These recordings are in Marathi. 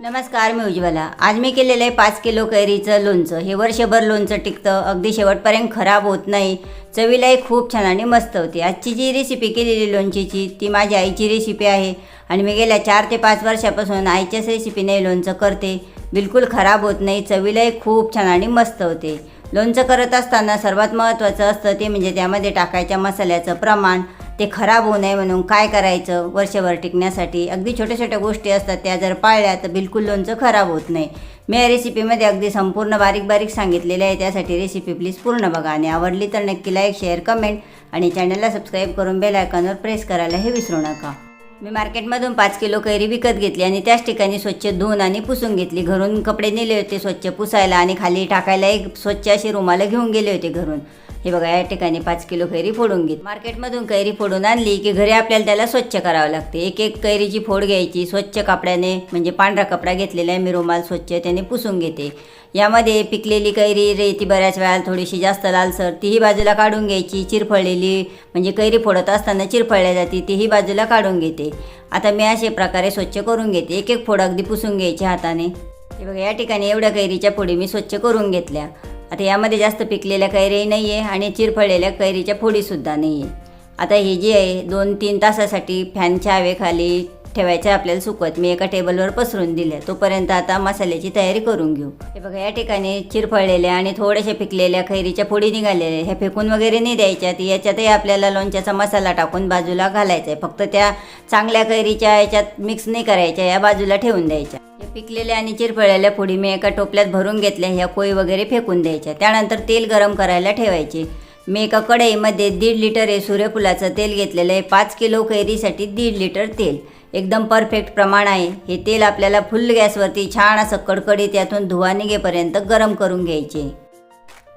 नमस्कार मी उज्ज्वला. आज मी केलेलं आहे पाच किलो कैरीचं लोणचं. हे वर्षभर लोणचं टिकतं. अगदी शेवटपर्यंत खराब होत नाही. चवीलाही खूप छान आणि मस्त होते. आजची जी रेसिपी केलेली लोणचीची ती माझ्या आईची रेसिपी आहे. आणि मी गेल्या चार ते पाच वर्षापासून आईच्याच रेसिपीने लोणचं करते. बिलकुल खराब होत नाही. चवीलाही खूप छान आणि मस्त होते. लोणचं करत असताना सर्वात महत्त्वाचं असतं ते म्हणजे त्यामध्ये टाकायच्या मसाल्याचं प्रमाण. ते खराब होऊ नये म्हणून काय करायचं वर्षभर टिकण्यासाठी? अगदी छोट्या छोट्या गोष्टी असतात त्या जर पाळल्या तर बिलकुल लोणचं खराब होत नाही. मी या रेसिपीमध्ये अगदी संपूर्ण बारीक बारीक सांगितलेलं आहे त्यासाठी रेसिपी प्लीज पूर्ण बघा. आणि आवडली तर नक्की लाईक शेअर कमेंट आणि चॅनलला सबस्क्राईब करून बेल आयकॉनवर प्रेस करायला हे विसरू नका. मी मार्केटमधून पाच किलो कैरी विकत घेतली आणि त्याच ठिकाणी स्वच्छ धुवून आणि पुसून घेतली. घरून कपडे नेले होते स्वच्छ पुसायला आणि खाली टाकायला एक स्वच्छ अशी रुमालं घेऊन गेले होते घरून. हे बघा या ठिकाणी पाच किलो कैरी फोडून घेत. मार्केटमधून कैरी फोडून आणली की घरी आपल्याला त्याला स्वच्छ करावं लागते. एक एक कैरीची फोड घ्यायची स्वच्छ कपड्याने म्हणजे पांढरा कपडा घेतलेला आहे मी रुमाल स्वच्छ त्याने पुसून घेते. यामध्ये पिकलेली कैरी रेती बऱ्याच वेळा थोडीशी जास्त लालसर तीही बाजूला काढून घ्यायची. चिरफळलेली म्हणजे कैरी फोडत असताना चिरफळल्या जाते तीही बाजूला काढून घेते. आता मी असे प्रकारे स्वच्छ करून घेते. एक एक फोड अगदी पुसून घ्यायची हाताने. हे बघा या ठिकाणी एवढ्या कैरीच्या फोडी मी स्वच्छ करून घेतल्या. आता यामध्ये जास्त पिकलेल्या कैरीही नाही आहे आणि चिरफळलेल्या कैरीच्या फोडीसुद्धा नाही आहे आता हे जे आहे दोन तीन तासासाठी फॅनच्या हवेखाली ठेवायच्या आपल्याला सुकवत. मी एका टेबलवर पसरून दिल्या तोपर्यंत आता मसाल्याची तयारी करून घेऊ. हे बघा या ठिकाणी चिरफळलेल्या आणि थोड्याशा पिकलेल्या कैरीच्या फोडी निघालेल्या ह्या फेकून वगैरे नाही द्यायच्या. याच्यातही आपल्याला लोणच्याचा मसाला टाकून बाजूला घालायचा आहे. फक्त त्या चांगल्या कैरीच्या याच्यात मिक्स नाही करायच्या. या बाजूला ठेवून द्यायच्या. पिकलेल्या आणि चिरफळलेल्या फोडी मी एका टोपल्यात भरून घेतल्या. ह्या कोळी वगैरे फेकून द्यायच्या. त्यानंतर तेल गरम करायला ठेवायचे. मी एका कढईमध्ये दीड लिटर हे सूर्यफुलाचं तेल घेतलेलं आहे. पाच किलो कैरीसाठी दीड लिटर तेल. एकदम परफेक्ट प्रमाण आहे. हे तेल आपल्याला फुल गॅसवरती छान असं कडकडीत त्यातून धुवा निघेपर्यंत गरम करून घ्यायचे.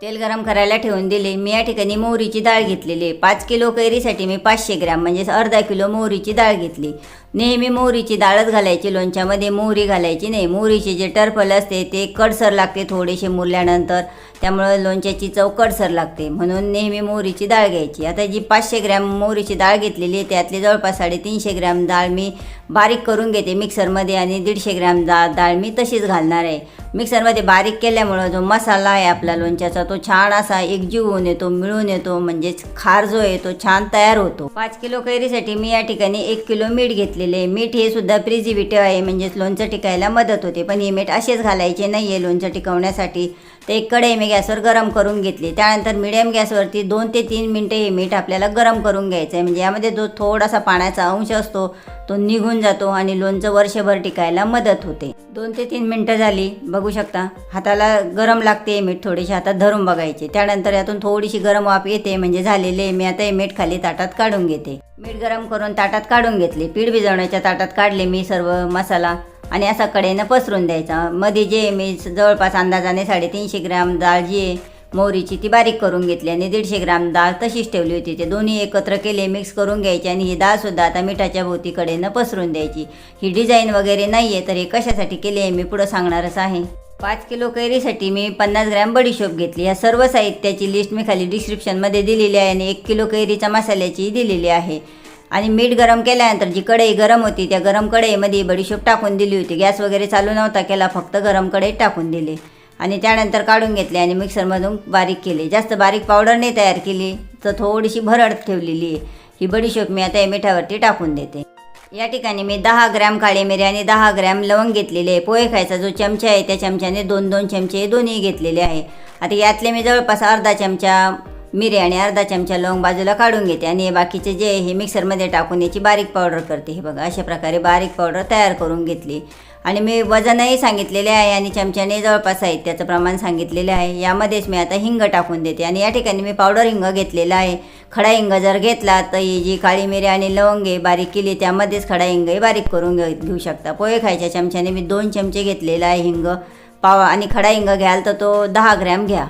तेल गरम करायला ठेवून दिले. मी या ठिकाणी मोहरीची डाळ घेतलेली आहे. पाच किलो कैरीसाठी मी पाचशे ग्रॅम म्हणजेच अर्धा किलो मोहरीची डाळ घेतली. नेहमी मोहरीची डाळच घालायची. लोणच्यामध्ये मोहरी घालायची नाही. मोहरीचे जे टरफल असते ते कडसर लागते थोडेसे मुरल्यानंतर. त्यामुळं लोणच्याची चव कडसर लागते. म्हणून नेहमी मोहरीची डाळ घ्यायची. आता जी पाचशे ग्रॅम मोहरीची डाळ घेतलेली आहे त्यातली जवळपास साडेतीनशे ग्रॅम डाळ मी बारीक करून घेते मिक्सरमध्ये आणि दीडशे ग्रॅम दा डाळ मी तशीच घालणार आहे. मिक्सरमध्ये बारीक केल्यामुळं जो मसाला आहे आपला लोणच्याचा तो छान असा एकजीव होऊन येतो मिळून येतो म्हणजेच खार जो आहे तो छान तयार होतो. पाच किलो कैरीसाठी मी या ठिकाणी एक किलो मीठ घेतलेले आहे. मीठ हे सुद्धा प्रिझिव्हिटिव्ह आहे म्हणजेच लोणचं टिकायला मदत होते. पण हे मीठ असेच घालायचे नाही आहे लोणचं टिकवण्यासाठी. ते एक कढई मी गॅसवर गरम करून घेतली. त्यानंतर मिडियम गॅसवरती दोन ते तीन मिनटं हे मीठ आपल्याला गरम करून घ्यायचं आहे. म्हणजे यामध्ये जो थोडासा पाण्याचा अंश असतो तो निघून जातो आणि लोणचं वर्षभर टिकायला मदत होते. दोन ते तीन मिनटं झाली. बघू शकता हाताला गरम लागते मीठ थोडीशी हातात धरून बघायचे. त्यानंतर यातून थोडीशी गरम वाफ येते म्हणजे झालेले मी आता हे मीठ खाली ताटात काढून घेते. मीठ गरम करून ताटात काढून घेतले. पीठ भिजवण्याच्या ताटात काढले मी सर्व मसाला आणि असा कडेनं पसरून द्यायचा. मध्ये जे मी जवळपास अंदाजाने साडेतीनशे ग्रॅम डाळ जी आहे मोहरीची ती बारीक करून घेतली आणि दीडशे ग्राम डाळ तशीच ठेवली होती. ते दोन्ही एकत्र केले मिक्स करून घ्यायचे आणि ही डाळसुद्धा आता मिठाच्या भोवती कडेनं पसरून द्यायची. ही डिझाईन वगैरे नाही आहे तर हे कशासाठी केली आहे मी पुढं सांगणारच आहे. पाच किलो कैरीसाठी मी पन्नास ग्रॅम बडीशोप घेतली. या सर्व साहित्याची लिस्ट मी खाली डिस्क्रिप्शनमध्ये दिलेली आहे आणि एक किलो कैरीच्या मसाल्याची दिलेली आहे. आणि मीठ गरम केल्यानंतर जी कढई गरम होती त्या गरम कढईमध्ये बडीशोप टाकून दिली होती. गॅस वगैरे चालू नव्हता केला फक्त गरम कढईत टाकून दिले. आणि त्यानंतर काढून घेतले आणि मिक्सरमधून बारीक केले. जास्त बारीक पावडर नाही तयार केली तर थोडीशी भरड ठेवलेली आहे. ही बडीशोप मी आता या मिठावरती टाकून देते. या ठिकाणी मी दहा ग्रॅम काळे मिरी आणि दहा ग्रॅम लवंग घेतलेले आहे. पोहे खायचा जो चमचा आहे त्या चमच्याने दोन दोन चमचे दोन्ही घेतलेले आहे. आता यातले मी जवळपास अर्धा चमचा मिरी आणि अर्धा चमचा लवंग बाजूला काढून घेते आणि हे बाकीचे जे आहे हे मिक्सरमध्ये टाकून याची बारीक पावडर करते. हे बघा अशा प्रकारे बारीक पावडर तयार करून घेतली. आणि मी वजनही सांगितलेले आहे आणि चमच्याने जवळपास साहित्याचं प्रमाण सांगितलेले आहे. यामध्येच मी आता हिंग टाकून देते आणि या ठिकाणी मी पावडर हिंग घेतलेला आहे. खडा हिंग जर घेतला तर ही जी काळी मिरी आणि लवंग आहे बारीक केली त्यामध्येच खडा हिंगही बारीक करून घे घेऊ शकता. पोहे खायच्या चमच्याने मी दोन चमचे घेतलेला आहे हिंग. पाव आणि खडा हिंग घ्याल तर तो दहा ग्रॅम घ्या.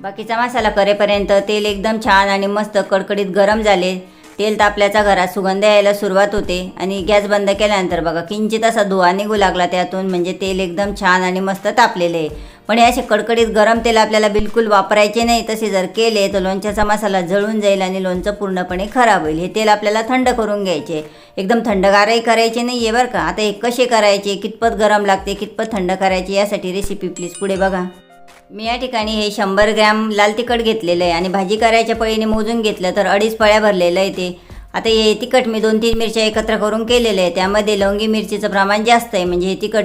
बाकीचा मसाला करेपर्यंत तेल एकदम छान आणि मस्त कडकडीत गरम झाले. तेल तापल्याचा घरात सुगंध यायला सुरुवात होते आणि गॅस बंद केल्यानंतर बघा किंचित असा धुवा निघू लागला त्यातून म्हणजे तेल एकदम छान आणि मस्त तापलेले आहे. पण हे असे कडकडीत गरम तेल आपल्याला बिलकुल वापरायचे नाही तसे जर केले तर लोणच्याचा मसाला जळून जाईल आणि लोणचं पूर्णपणे खराब होईल. हे तेल आपल्याला थंड करून घ्यायचे. एकदम थंडगारही करायचे नाही आहे बरं का. आता हे कसे करायचे? कितपत गरम लागते कितपत थंड करायचे? यासाठी रेसिपी प्लीज पुढे बघा. मी या ठिकाणी हे शंभर ग्रॅम लाल तिखट घेतलेलं आहे आणि भाजी करायच्या पळीने मोजून घेतलं तर अडीच पळ्या भरलेलं आहे ते. आता हे तिखट मी दोन तीन मिरच्या एकत्र करून केलेलं आहे. त्यामध्ये लवंगी मिरचीचं प्रमाण जास्त आहे. म्हणजे हे तिखट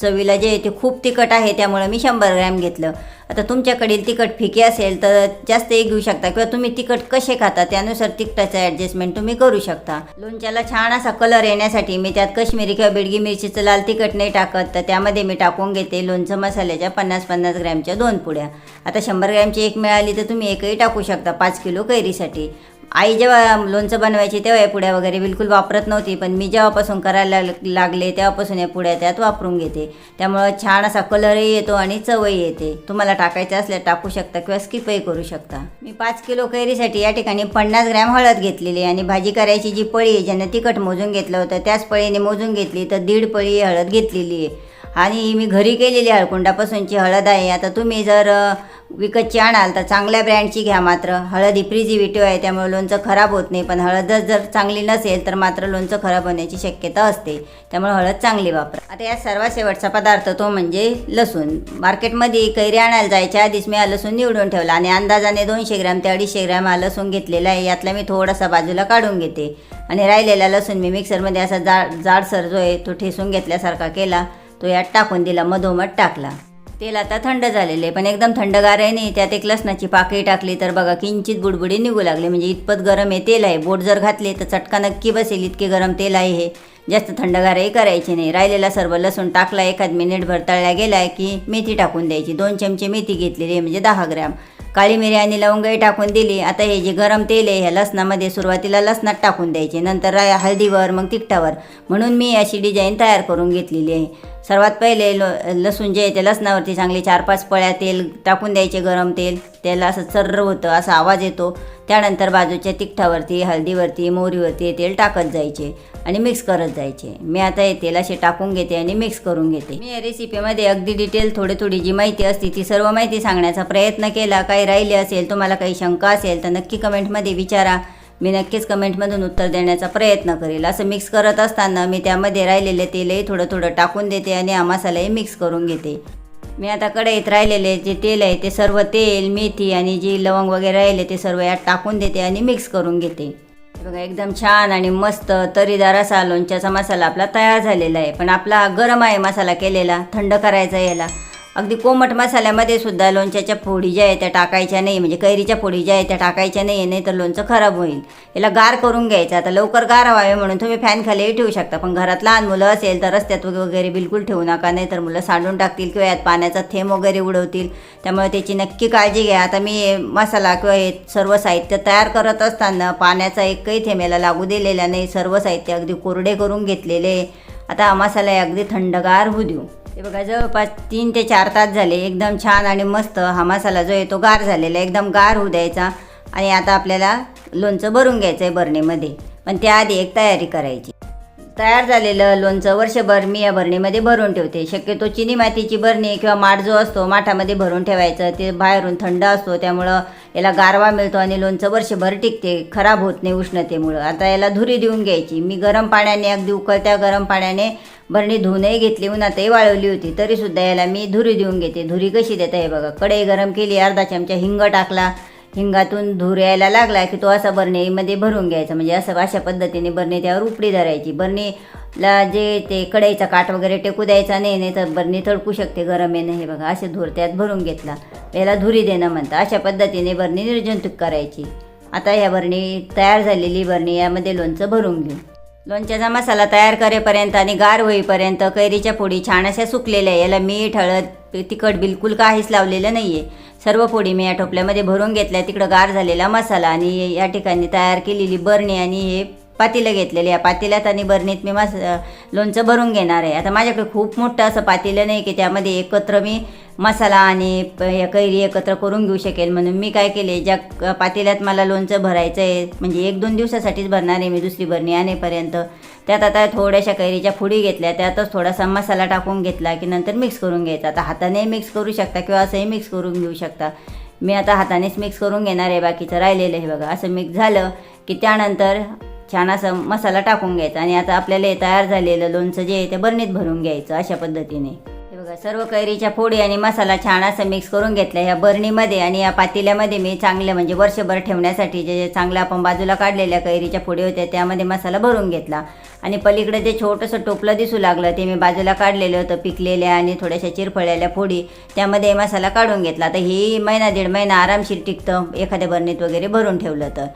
चवीला जे आहे ते खूप तिखट आहे त्यामुळं मी शंभर ग्रॅम घेतलं. आता तुमच्याकडील तिखट फिके असेल तर जास्तही घेऊ शकता. किंवा तुम्ही तिखट कसे खाता त्यानुसार तिखटाचं ॲडजस्टमेंट तुम्ही करू शकता. लोणच्याला छान असा कलर येण्यासाठी मी त्यात काश्मीरी किंवा बेडगी मिरचीचं लाल तिखट नाही टाकत. तर त्यामध्ये मी टाकून घेते लोणचं मसाल्याच्या पन्नास पन्नास ग्रॅमच्या दोन पुड्या. आता शंभर ग्रॅमची एक मिळाली तर तुम्ही एकही टाकू शकता पाच किलो कैरीसाठी. आई जेव्हा लोणचं बनवायची तेव्हा या पुड्या वगैरे बिलकुल वापरत नव्हती पण मी जेव्हापासून करायला लाग- लागले तेव्हापासून या पुड्या त्यात वापरून घेते. त्यामुळं छान असा कलरही येतो आणि चवही येते. तुम्हाला टाकायचं असल्यास टाकू शकता किंवा स्किपही करू शकता. मी पाच किलो कैरीसाठी या ठिकाणी पन्नास ग्रॅम हळद घेतलेली आहे आणि भाजी करायची जी पळी आहे ज्यानं तिखट मोजून घेतलं होतं त्याच पळीने मोजून घेतली तर दीड पळी हळद घेतलेली आहे. आणि मी घरी केलेली हळकुंडापासूनची हळद आहे. आता तुम्ही जर विकतची आणाल तर चांगल्या ब्रँडची घ्या मात्र. हळद ही प्रिझिव्हेटिव्ह आहे त्यामुळे लोणचं खराब होत नाही. पण हळदच जर चांगली नसेल तर मात्र लोणचं खराब होण्याची शक्यता असते. त्यामुळे हळद चांगली वापरा. आता या सर्वात शेवटचा पदार्थ तो म्हणजे लसूण. मार्केटमध्ये कैरी आणायला जायच्या आधीच मी हा लसूण निवडून ठेवला आणि अंदाजाने दोनशे ग्रॅम ते अडीचशे ग्रॅम हा लसूण घेतलेला आहे. यातला मी थोडासा बाजूला काढून घेते. आणि राहिलेला लसूण मी मिक्सरमध्ये असा जाड जाडसर जो आहे तो ठेसून घेतल्यासारखा केला. तो यात टाकून दिला मधोमध टाकला. तेल आता थंड झालेले आहे, पण एकदम थंडगार आहे नाही त्यात एक लसणाची पाकळी टाकली तर बघा किंचित बुडबुडी निघू लागले म्हणजे इतपत गरम आहे तेल आहे. बोट जर घातले तर चटका नक्की बसेल इतके गरम तेल आहे हे. जास्त थंडगारही करायचे नाही. राहिलेला सर्व लसूण टाकला एखाद मिनिटभर तळल्या गेला की मेथी टाकून द्यायची. दोन चमचे मेथी घेतलेली आहे म्हणजे दहा ग्रॅम. काळी मिरी आणि लवंगही टाकून दिली. आता हे जे गरम तेल आहे ह्या लसणामध्ये सुरुवातीला लसणात टाकून द्यायचे नंतर हळदीवर मग तिखटावर. म्हणून मी अशी डिझाईन तयार करून घेतलेली आहे. सर्वात पहिले ल लसूण जे आहे ते लसणावरती चांगले चार पाच पळ्या तेल टाकून द्यायचे गरम तेल. त्याला असं चर्र होतं असा आवाज येतो. त्यानंतर बाजूच्या तिखटावरती हळदीवरती मोहरीवरती तेल टाकत जायचे आणि मिक्स करत जायचे. मी आता हे तेल असे टाकून घेते आणि मिक्स करून घेते. मी या रेसिपीमध्ये अगदी डिटेल थोडी थोडी जी माहिती असते ती सर्व माहिती सांगण्याचा प्रयत्न केला. काही राहिले असेल तुम्हाला काही शंका असेल तर नक्की कमेंटमध्ये विचारा. मी नक्कीच कमेंटमधून उत्तर देण्याचा प्रयत्न करेल. असं मिक्स करत असताना मी त्यामध्ये राहिलेले तेलही थोडं थोडं टाकून देते आणि हा मसालाही मिक्स करून घेते. मी आता कढईत राहिलेले जे तेल आहे ते सर्व तेल मेथी आणि जी लवंग वगैरे राहिले ते सर्व यात टाकून देते आणि मिक्स करून घेते. बघा एकदम छान आणि मस्त तरीदार असा लोणच्याचा मसाला आपला तयार झालेला आहे. पण आपला गरम आहे मसाला केलेला थंड करायचा याला. अगदी कोमट मसाल्यामध्ये सुद्धा लोणच्याच्या फोडी ज्या आहेत त्या टाकायच्या नाही म्हणजे कैरीच्या फोडी ज्या आहेत त्या टाकायच्या नाही नाही तर लोणचं खराब होईल. याला गार करून घ्यायचं. आता लवकर गार व्हावे म्हणून तुम्ही फॅन खालीही ठेवू शकता पण घरात लहान मुलं असेल तर रस्त्यात वगैरे बिलकुल ठेवू नका नाही तर मुलं सांडून टाकतील किंवा यात पाण्याचा थेंब वगैरे उडवतील. त्यामुळे त्याची नक्की काळजी घ्या. आता मी हे मसाला किंवा हे सर्व साहित्य तयार करत असताना पाण्याचा एकही थेंब याला लागू दिलेला नाही. सर्व साहित्य अगदी कोरडे करून घेतलेले. आता हा मसाला हे अगदी थंडगार होऊ देऊ. हे बघा जवळपास तीन ते चार तास झाले. एकदम छान आणि मस्त हा मसाला जो आहे तो गार झालेला एकदम गार होऊ द्यायचा आणि आता आपल्याला लोणचं भरून घ्यायचं आहे बरणीमध्ये. पण त्याआधी एक तयारी करायची. तयार झालेलं लोणचं वर्षभर मी या भरणीमध्ये भरून ठेवते. शक्यतो चिनी मातीची भरणी किंवा माठ जो असतो माठामध्ये भरून ठेवायचं. ते बाहेरून थंड असतो त्यामुळं याला गारवा मिळतो आणि लोणचं वर्षभर टिकते खराब होत नाही उष्णतेमुळं. आता याला धुरी देऊन घ्यायची. मी गरम पाण्याने अगदी उकळत्या गरम पाण्याने भरणी धुवूनही घेतली उन्हातही वाळवली होती. तरीसुद्धा याला मी धुरी देऊन घेते. धुरी कशी देता हे बघा. कढई गरम केली अर्धा चमचा हिंग टाकला हिंगातून धूर यायला लागला की तो असा बरणीमध्ये भरून घ्यायचा. म्हणजे असं अशा पद्धतीने बरणी त्यावर उपडी धरायची. बरणीला जे ते कढईचा काठ वगैरे टेकू द्यायचा नाही नाही तर बरणी थडकू शकते गरम येणं. हे बघा असे धूर त्यात भरून घेतला. याला धुरी देणं म्हणतं अशा पद्धतीने बरणी निर्जंतुक करायची. आता ह्या बरणी तयार झालेली बरणी यामध्ये लोणचं भरून घेऊ. लोणच्याचा मसाला तयार करेपर्यंत आणि गार होईपर्यंत कैरीच्या फोडी छान अशा सुकलेल्या आहे याला मीठ हळद तिखट बिलकुल काहीच लावलेलं नाही आहे सर्व पोळी मी या टोपल्यामध्ये भरून घेतल्या. तिकडं गार झालेला मसाला आणि या ठिकाणी तयार केलेली बरणी आणि हे पातेलं घेतलेले या पातेल्यात आणि बरणीत मी मस लोणचं भरून घेणार आहे. आता माझ्याकडे खूप मोठं असं पातेलं नाही की त्यामध्ये एकत्र मी मसाला आणि या कैरी एकत्र करून घेऊ शकेल. म्हणून मी काय केले ज्या पातेल्यात मला लोणचं भरायचं आहे म्हणजे एक दोन दिवसासाठीच भरणार आहे मी दुसरी भरणी आणेपर्यंत त्यात आता थोड्याशा कैरीच्या फुडी घेतल्या त्यातच थोडासा मसाला टाकून घेतला की नंतर मिक्स करून घ्यायचा. आता हाताने मिक्स करू शकता किंवा असंही मिक्स करून घेऊ शकता. मी आता हातानेच मिक्स करून घेणार आहे बाकीचं राहिलेलं आहे बघा. असं मिक्स झालं की त्यानंतर छान असं मसाला टाकून घ्यायचा आणि आता आपल्याला हे तयार झालेलं लोणचं जे आहे ते बरणीत भरून घ्यायचं अशा पद्धतीने. बघा सर्व कैरीच्या फोडी आणि मसाला छान असं मिक्स करून घेतला ह्या बरणीमध्ये आणि या पातेल्यामध्ये मी चांगलं म्हणजे वर्षभर ठेवण्यासाठी जे चांगलं आपण बाजूला काढलेल्या कैरीच्या फोडी होत्या त्यामध्ये मसाला भरून घेतला. आणि पलीकडे जे छोटंसं टोपलं दिसू लागलं ते मी बाजूला काढलेलं होतं पिकलेल्या आणि थोड्याशा चिरफळलेल्या फोडी. त्यामध्ये मसाला काढून घेतला. तर ही महिना दीड महिना आरामशीर टिकतं एखाद्या बरणीत वगैरे भरून ठेवलं तर.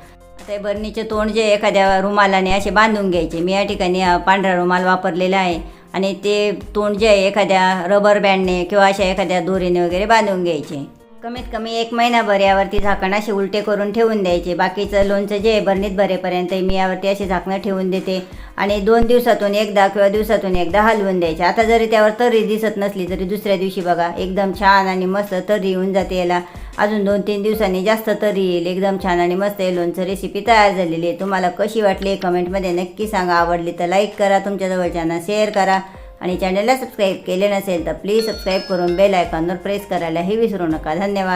आता बरणीचे तोंड जे एखाद्या रुमालाने असे बांधून घ्यायचे. मी या ठिकाणी पांढरा रुमाल वापरलेला आहे. आणि ते तोंड जे आहे एखाद्या रबर बँडने किंवा अशा एखाद्या दोरीने वगैरे बांधून घ्यायचे. कमीत कमी एक महिनाभर यावरती झाकण असे उलटे करून ठेवून द्यायचे. बाकीचं लोणचं जे आहे बरणीत भरेपर्यंत मी यावरती असे झाकणं ठेवून देते. आणि दोन दिवसातून एकदा किंवा दिवसातून एकदा हलवून द्यायचे. आता जरी त्यावर तरी दिसत नसली तरी दुसऱ्या दिवशी बघा एकदम छान आणि मस्त तरी येऊन जाते याला. अजून दोन तीन दिवसांनी जास्त तरी येईल. एकदम छान आणि मस्त आहे. लोणचं रेसिपी तयार झालेली आहे. तुम्हाला कशी वाटली कमेंटमध्ये नक्की सांगा. आवडली तर लाईक करा. तुमच्या जवळच्यांना शेअर करा. आणि चॅनलला सबस्क्राईब केले नसेल तर प्लीज सबस्क्राईब करून बेल आयकॉनवर प्रेस करायलाही विसरू नका. धन्यवाद.